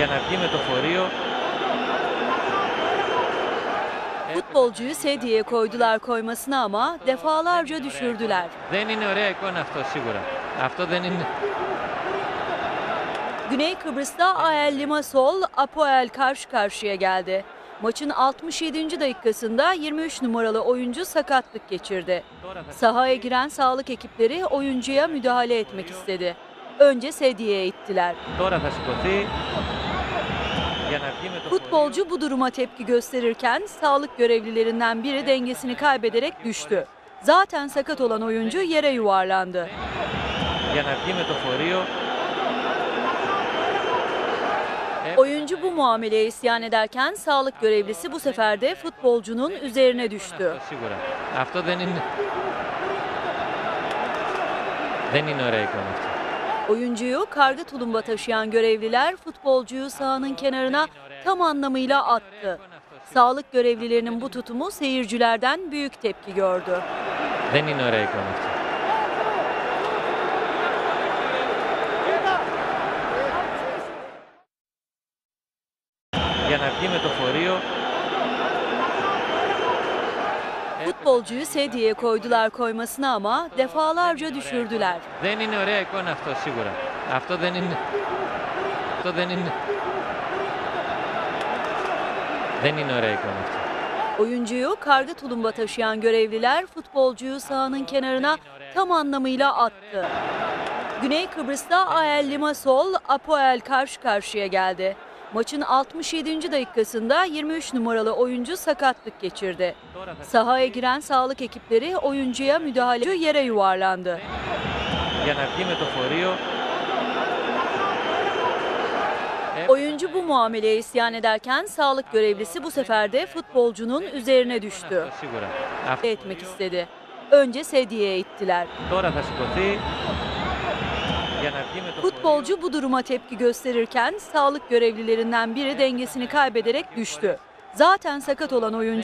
για να βγει με το φορείο. Futbolcuyu sedyeye koydular koymasına ama defalarca düşürdüler. Δεν είναι ωραία εικόνα αυτό σίγουρα. Αυτό δεν είναι. Güney Kıbrıs'ta AEL Limassol, Apoel karşı karşıya geldi. Maçın 67. dakikasında 23 numaralı oyuncu sakatlık geçirdi. Τώρα θα Sahaya giren sağlık ekipleri oyuncuya müdahale etmek istedi. Önce sedyeye ittiler. Τώρα θα σηκωθεί Futbolcu bu duruma tepki gösterirken sağlık görevlilerinden biri dengesini kaybederek düştü. Zaten sakat olan oyuncu yere yuvarlandı. Για να βγει με το φορείο. Oyuncu bu muameleye isyan ederken sağlık görevlisi bu sefer de futbolcunun üzerine düştü. Αυτό σίγουρα. Αυτό δεν είναι. Δεν είναι ωραία εικόνα αυτή. Oyuncuyu karga tulumba taşıyan görevliler futbolcuyu sahanın kenarına tam anlamıyla attı. Sağlık görevlilerinin bu tutumu seyircilerden büyük tepki gördü. Δεν είναι ωραία εικόνα αυτή. Για να βγει με το φορείο. Futbolcuyu sedyeye koydular koymasına ama defalarca düşürdüler. Δεν είναι ωραία εικόνα αυτό σίγουρα. Αυτό δεν είναι. Αυτό δεν είναι. Δεν είναι ωραία εικόνα αυτή. Oyuncuyu karga tulumba taşıyan görevliler futbolcuyu sahanın kenarına tam anlamıyla attı. Güney Kıbrıs'ta AEL Limasol, Apoel karşı karşıya geldi. Maçın 67. dakikasında 23 numaralı oyuncu sakatlık geçirdi. Sahaya giren sağlık ekipleri oyuncuya müdahale yere yuvarlandı. Oyuncu bu muameleye isyan ederken sağlık görevlisi bu sefer de futbolcunun üzerine düştü. Etmek istedi. Önce sediye ittiler. Futbolcu bu duruma tepki gösterirken sağlık görevlilerinden biri dengesini kaybederek düştü. Zaten sakat olan oyuncu